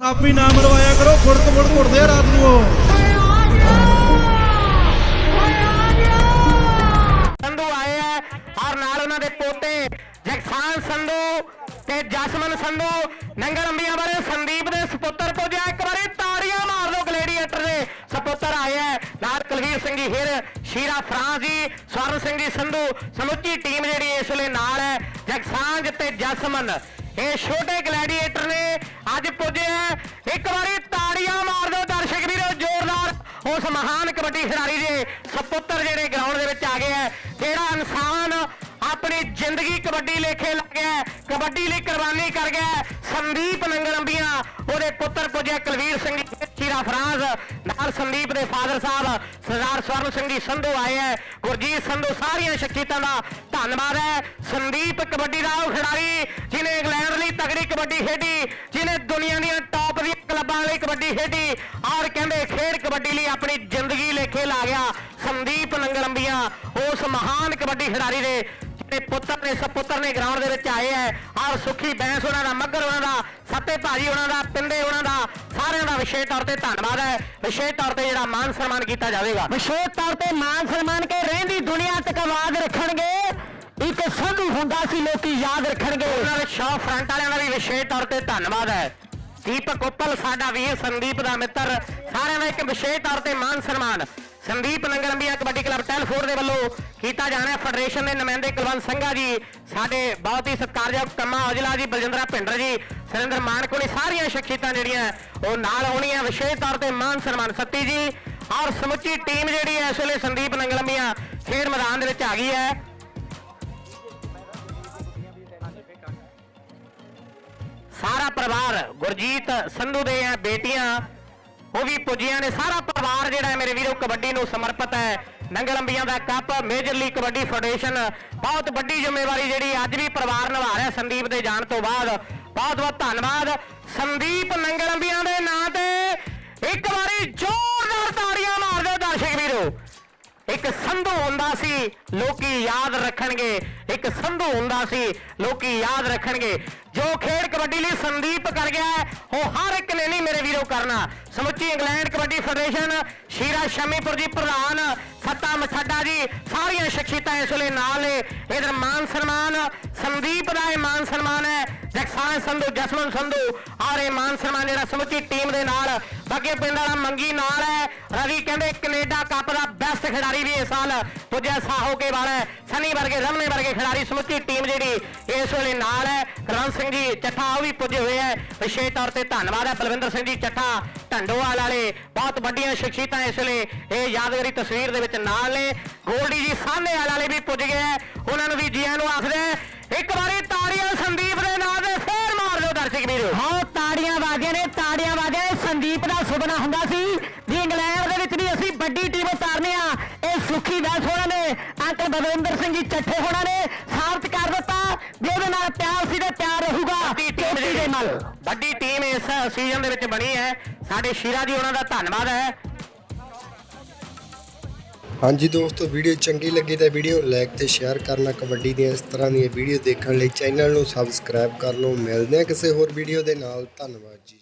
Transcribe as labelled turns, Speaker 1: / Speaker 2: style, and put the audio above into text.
Speaker 1: ਆਪੀ ਨਾ ਮਰਵਾਇਆ ਕਰੋ ਫੁੜਕ ਫੁੜਕ ਉੱਠਦੇ ਆ ਰਾਤ ਨੂੰ
Speaker 2: ਸੰਧੂ ਆਏ ਹੈ ਔਰ ਨਾਲ ਉਹਨਾਂ ਦੇ ਪੋਤੇ ਜਗਸਾਨ ਸੰਧੂ ਤੇ ਜਸਮਨ ਸੰਧੂ। ਨੰਗਲ ਅੰਬੀਆਂ ਬਾਰੇ ਸੰਦੀਪ ਦੇ ਸੁਪੁੱਤਰ ਪੁੱਜਿਆ, ਇੱਕ ਵਾਰੀ ਤਾੜੀਆਂ ਮਾਰ ਲਓ ਗਲੇਡੀਏਟਰ ਦੇ। ਸੁਪੁੱਤਰ ਆਏ ਹੈ ਨਾਲ ਕੁਲਵੀਰ ਸਿੰਘ ਜੀ ਹਿਰ ਸ਼ੀਰਾ ਫਰਾਂ ਜੀ, ਸਵਰਨ ਸਿੰਘ ਜੀ, ਸੰਧੂ, ਸਮੁੱਚੀ ਟੀਮ ਜਿਹੜੀ ਇਸ ਵੇਲੇ ਨਾਲ ਹੈ ਜਗਸਾਂਝ ਤੇ ਜਸਮਨ। ਇਹ ਛੋਟੇ ਗਲੈਡੀਏਟਰ ਨੇ ਅੱਜ ਪੁੱਜੇ ਇੱਕ ਵਾਰੀ ਤਾੜੀਆਂ ਮਾਰ ਦਿਓ ਦਰਸ਼ਕ ਵੀਰੋ ਜ਼ੋਰਦਾਰ। ਉਸ ਮਹਾਨ ਕਬੱਡੀ ਖਿਡਾਰੀ ਦੇ ਸਪੁੱਤਰ ਜਿਹੜੇ ਗਰਾਊਂਡ ਦੇ ਵਿੱਚ ਆ ਗਏ ਹੈ ਜਿਹੜਾ ਇਨਸਾਨ ਆਪਣੀ ਜ਼ਿੰਦਗੀ ਕਬੱਡੀ ਲੇਖੇ ਲੱਗਿਆ ਹੈ, ਕਬੱਡੀ ਲਈ ਕੁਰਬਾਨੀ ਕਰ ਗਿਆ ਸੰਦੀਪ ਨੰਗਲੰਬੀਆਂ ਉਹਦੇ ਪੁੱਤਰ ਪੁੱਜਿਆ ਕੁਲਵੀਰ ਸਿੰਘ ਜੀ, ਚੀਰਾ ਫਰਾਜ਼। ਨਾਲ ਸੰਦੀਪ ਦੇ ਫਾਦਰ ਸਾਹਿਬ ਸਰਦਾਰ ਸਵਰਨ ਸਿੰਘ ਜੀ ਸੰਧੂ ਆਏ ਹੈ ਗੁਰਜੀਤ ਸੰਧੂ ਸਾਰੀਆਂ ਸ਼ਖਸੀਅਤਾਂ ਦਾ ਧੰਨਵਾਦ ਹੈ। ਸੰਦੀਪ ਕਬੱਡੀ ਦਾ ਉਹ ਖਿਡਾਰੀ ਜਿਨੇ ਇੰਗਲੈਂਡ ਲਈ ਤਗੜੀ ਕਬੱਡੀ ਖੇਡੀ। ਕਬੱਡੀ ਖੇਡੀ। ਔਰ ਕਹਿੰਦੇ ਖੇਡ ਕਬੱਡੀ ਲਈ ਆਪਣੀ ਜ਼ਿੰਦਗੀ ਲੇਖੇ ਲਾ ਗਿਆ ਸੰਦੀਪ ਨੰਗਲੰਬੀਆਂ ਉਸ ਮਹਾਨ ਕਬੱਡੀ ਖਿਡਾਰੀ ਦੇ ਜਿਹੜੇ ਪੁੱਤਰ ਨੇ ਸਪੁੱਤਰ ਨੇ ਗਰਾਊਂਡ ਦੇ ਵਿੱਚ ਆਏ ਹੈ ਔਰ ਸੁਖੀ ਬੈਂਸ ਉਹਨਾਂ ਦਾ ਮੱਗਰ ਉਹਨਾਂ ਦਾ ਸੱਤੇ ਭਾਜੀ ਉਹਨਾਂ ਦਾ ਪਿੰਡੇ ਉਹਨਾਂ ਦਾ ਸਾਰਿਆਂ ਦਾ ਵਿਸ਼ੇਸ਼ ਤੌਰ ਤੇ ਧੰਨਵਾਦ ਹੈ। ਵਿਸ਼ੇਸ਼ ਤੌਰ ਤੇ ਜਿਹੜਾ ਮਾਨ ਸਨਮਾਨ ਕੀਤਾ ਜਾਵੇਗਾ। ਵਿਸ਼ੇਸ਼ ਤੌਰ ਤੇ ਮਾਨ ਸਨਮਾਨ ਕੇ ਰਹਿੰਦੀ ਦੁਨੀਆ ਤੱਕ ਆਵਾਜ਼ ਰੱਖਣਗੇ। ਇੱਕ ਸੰਧੂ ਹੁੰਦਾ ਸੀ ਲੋਕੀ ਯਾਦ ਰੱਖਣਗੇ। ਉਹਨਾਂ ਦੇ ਸ਼ੌ ਫਰੰਟ ਵਾਲਿਆਂ ਦਾ ਵੀ ਵਿਸ਼ੇਸ਼ ਤੌਰ ਤੇ ਧੰਨਵਾਦ ਹੈ। ਦੀਪਕ ਉੱਪਲ ਸਾਡਾ ਵੀਰ ਸੰਦੀਪ ਦਾ ਮਿੱਤਰ। ਸਾਰਿਆਂ ਦਾ ਇੱਕ ਵਿਸ਼ੇਸ਼ ਤੌਰ ਤੇ ਮਾਨ ਸਨਮਾਨ। ਸੰਦੀਪ ਨੰਗਲੰਬੀਆ ਕਬੱਡੀ ਕਲੱਬ ਟੈਲਫੋਰ ਦੇ ਵੱਲੋਂ ਕੀਤਾ ਜਾਣਾ ਫੈਡਰੇਸ਼ਨ ਦੇ ਨੁਮਾਇੰਦੇ ਕੁਲਵੰਤ ਸੰਘਾ ਜੀ। ਸਾਡੇ ਬਹੁਤ ਹੀ ਸਤਿਕਾਰਯੋਗ ਕੰਮਾ ਔਜਲਾ ਜੀ, ਬਲਜਿੰਦਰਾ ਭਿੰਡਰ ਜੀ, ਸੁਰਿੰਦਰ ਮਾਨਕੋਣੀ ਸਾਰੀਆਂ ਸ਼ਖਸੀਅਤਾਂ ਜਿਹੜੀਆਂ ਉਹ ਨਾਲ ਆਉਣੀਆਂ। ਵਿਸ਼ੇਸ਼ ਤੌਰ ਤੇ ਮਾਨ ਸਨਮਾਨ ਸੱਤੀ ਜੀ। ਔਰ ਸਮੁੱਚੀ ਟੀਮ ਜਿਹੜੀ ਹੈ ਇਸ ਵੇਲੇ ਸੰਦੀਪ ਨੰਗਲੰਬੀਆ ਖੇਡ ਮੈਦਾਨ ਦੇ ਵਿੱਚ ਆ ਗਈ ਹੈ। ਸਾਰਾ ਪਰਿਵਾਰ, ਗੁਰਜੀਤ, ਸੰਧੂ ਦੇ ਆ ਬੇਟੀਆਂ, ਉਹ ਵੀ ਪੁੱਜੀਆਂ ਨੇ। ਸਾਰਾ ਪਰਿਵਾਰ ਜਿਹੜਾ ਹੈ ਮੇਰੇ ਵੀਰੋ, ਕਬੱਡੀ ਨੂੰ ਸਮਰਪਿਤ ਹੈ। ਨੰਗਲੰਬੀਆਂ ਦਾ cup major league kabaddi federation ਬਹੁਤ ਵੱਡੀ ਜ਼ਿੰਮੇਵਾਰੀ ਜਿਹੜੀ ਅੱਜ ਵੀ ਪਰਿਵਾਰ ਨਿਭਾ ਰਿਹਾ ਸੰਦੀਪ ਦੇ ਜਾਣ ਤੋਂ ਬਾਅਦ। ਬਹੁਤ ਬਹੁਤ ਧੰਨਵਾਦ। ਸੰਦੀਪ ਨੰਗਲੰਬੀ ਇੱਕ ਸੰਧੂ ਹੁੰਦਾ ਸੀ ਲੋਕੀ ਯਾਦ ਰੱਖਣਗੇ। ਇੱਕ ਸੰਧੂ ਹੁੰਦਾ ਸੀ ਲੋਕੀ ਯਾਦ ਰੱਖਣਗੇ। ਜੋ ਖੇਡ ਕਬੱਡੀ ਲਈ ਸੰਦੀਪ ਕਰ ਗਿਆ ਹੈ, ਉਹ ਹਰ ਇੱਕ ਨੇ ਨਹੀਂ ਮੇਰੇ ਵੀਰੋ ਕਰਨਾ। ਸਮੁੱਚੀ ਇੰਗਲੈਂਡ ਕਬੱਡੀ ਫੈਡਰੇਸ਼ਨ ਸ਼ੀਰਾ ਸ਼ਮੀਪੁਰ ਜੀ ਪ੍ਰਧਾਨ ਸੱਤਾ ਮਛੱਡਾ ਜੀ ਸਾਰੀਆਂ ਸ਼ਖਸੀਅਤਾਂ ਇਸ ਵੇਲੇ ਨਾਲ ਨੇ। ਇਧਰ ਮਾਨ ਸਨਮਾਨ ਸੰਦੀਪ ਦਾ ਇਹ ਮਾਨ ਸਨਮਾਨ ਹੈ। ਜਗਸਾਨ ਸੰਧੂ ਜਸਮਨ ਸੰਧੂ ਔਰ ਇਹ ਮਾਨ ਸਨਮਾਨ ਜਿਹੜਾ ਸਮੁੱਚੀ ਟੀਮ ਦੇ ਨਾਲ, ਬਾਕੀ ਪਿੰਡ ਵਾਲਾ ਮੰਗੀ ਨਾਲ ਹੈ। ਰਵੀ ਕਹਿੰਦੇ ਕੈਨੇਡਾ ਕੱਪ ਦਾ ਬੈਸਟ ਖਿਡਾਰੀ ਵੀ ਇਸ ਸਾਲ ਪੁੱਜਿਆ ਸਾਹੋ ਵਾਲਾ ਸਨੀ ਵਰਗੇ, ਰਮਨੇ ਵਰਗੇ ਖਿਡਾਰੀ ਸਮੁੱਚੀ ਟੀਮ ਜਿਹੜੀ ਇਸ ਵੇਲੇ ਨਾਲ ਹੈ। ਕੁਲਵੰਤ ਸਿੰਘ ਜੀ, ਚੱਠਾ ਉਹ ਵੀ ਪੁੱਜੇ ਹੋਏ ਹੈ। ਵਿਸ਼ੇਸ਼ ਤੌਰ ਤੇ ਧੰਨਵਾਦ ਹੈ। ਬਲਵਿੰਦਰ ਸਿੰਘ ਜੀ, ਚੱਠਾ ਢੰਡੋਵਾਲ ਵਾਲੇ, ਬਹੁਤ ਵੱਡੀਆਂ ਸ਼ਖਸੀਅਤਾਂ ਇਸ ਵੇਲੇ ਇਹ ਯਾਦਗਾਰੀ ਤਸਵੀਰ ਦੇ ਵਿੱਚ ਨਾਲ ਨੇ। ਗੋਲਡੀ ਜੀ, ਸਾਹਨੇਵਾਲ ਵਾਲੇ ਵੀ ਪੁੱਜ ਗਏ ਹੈ। ਉਹਨਾਂ ਨੂੰ ਵੀ ਜੀਆਂ ਨੂੰ ਆਖਦੇ ਹੈ। ਇੱਕ ਵਾਰੀ ਸੀ ਵੀ ਇੰਗਲੈਂਡ ਦੇ ਵਿੱਚ ਵੀ ਅਸੀਂ ਵੱਡੀ ਟੀਮ ਉਤਾਰਨੀ ਆ। ਇਹ ਸੁਖੀ ਦਾਸ ਹੋਣਾ ਨੇ ਅੰਕਲ ਬਲਵਿੰਦਰ ਸਿੰਘ ਜੀ ਚੱਠੇ ਹੋਣਾ ਨੇ ਸਾਬਤ ਕਰ ਦਿੱਤਾ। ਵੀ ਉਹਦੇ ਨਾਲ ਪਿਆਰ ਸੀ ਤੇ ਪਿਆਰ ਰਹੂਗਾ। ਟੀਮ ਦੇ ਨਾਲ। ਵੱਡੀ ਟੀਮ ਇਸ ਸੀਜ਼ਨ ਦੇ ਵਿੱਚ ਬਣੀ ਹੈ। ਸਾਡੇ ਸ਼ੀਰਾ ਜੀ ਉਹਨਾਂ ਦਾ ਧੰਨਵਾਦ ਹੈ।
Speaker 3: ਹਾਂਜੀ ਦੋਸਤੋ ਵੀਡੀਓ ਚੰਗੀ ਲੱਗੀ ਤਾਂ ਵੀਡੀਓ ਲਾਈਕ ਤੇ ਸ਼ੇਅਰ ਕਰਨਾ ਕਬੱਡੀ ਦੀਆਂ ਇਸ ਤਰ੍ਹਾਂ ਦੀਆਂ ਵੀਡੀਓ ਦੇਖਣ ਲਈ ਚੈਨਲ ਨੂੰ ਸਬਸਕ੍ਰਾਈਬ ਕਰ ਲਓ। ਮਿਲਦੇ ਹਾਂ ਕਿਸੇ ਹੋਰ ਵੀਡੀਓ ਦੇ ਨਾਲ। ਧੰਨਵਾਦ ਜੀ।